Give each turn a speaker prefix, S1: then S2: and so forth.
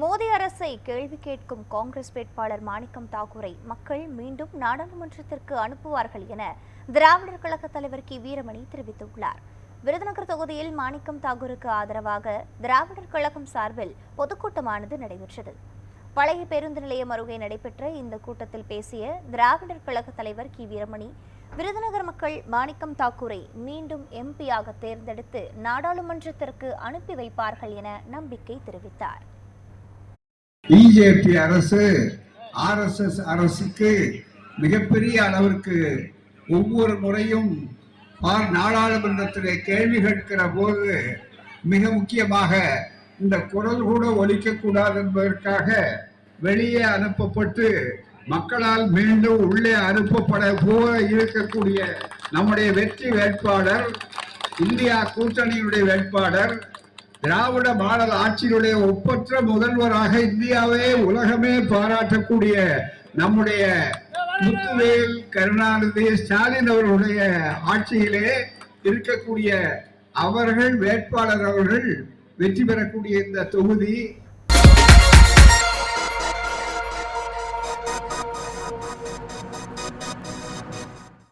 S1: மோடி அரசை கேள்வி கேட்கும் காங்கிரஸ் வேட்பாளர் மாணிக்கம் தாக்கூரை மக்கள் மீண்டும் நாடாளுமன்றத்திற்கு அனுப்புவார்கள் என திராவிடர் கழக தலைவர் கி. வீரமணி தெரிவித்துள்ளார். விருதுநகர் தொகுதியில் மாணிக்கம் தாக்கூருக்கு ஆதரவாக திராவிடர் கழகம் சார்பில் பொதுக்கூட்டமானது நடைபெற்றது. பழைய பேருந்து நிலையம் அருகே நடைபெற்ற இந்த கூட்டத்தில் பேசிய திராவிடர் கழக தலைவர் கி. வீரமணி விருதுநகர் மக்கள் மாணிக்கம் தாக்கூரை மீண்டும் எம்பியாக தேர்ந்தெடுத்து நாடாளுமன்றத்திற்கு அனுப்பி வைப்பார்கள் என நம்பிக்கை தெரிவித்தார்.
S2: பிஜேபி அரசு ஆர்எஸ்எஸ் அரசுக்கு மிகப்பெரிய அளவிற்கு ஒவ்வொரு முறையும் பார் நாடாளுமன்றத்திலே கேள்வி கேட்கிற போது மிக முக்கியமாக இந்த குரல் கூட ஒலிக்கக்கூடாது என்பதற்காக வெளியே அனுப்பப்பட்டு மக்களால் மீண்டும் உள்ளே அனுப்பப்பட போக இருக்கக்கூடிய நம்முடைய வெற்றி வேட்பாளர் இந்தியா கூட்டணியுடைய வேட்பாளர் திராவிட மாடல் ஆட்சியினுடைய ஒப்பற்ற முதல்வராக இந்தியாவே உலகமே பாராட்டக்கூடிய நம்முடைய முத்துவேல் கருணாநிதி ஸ்டாலின் அவர்களுடைய ஆட்சியிலே இருக்கக்கூடிய அவர்கள் வேட்பாளர் அவர்கள் வெற்றி பெறக்கூடிய இந்த தொகுதி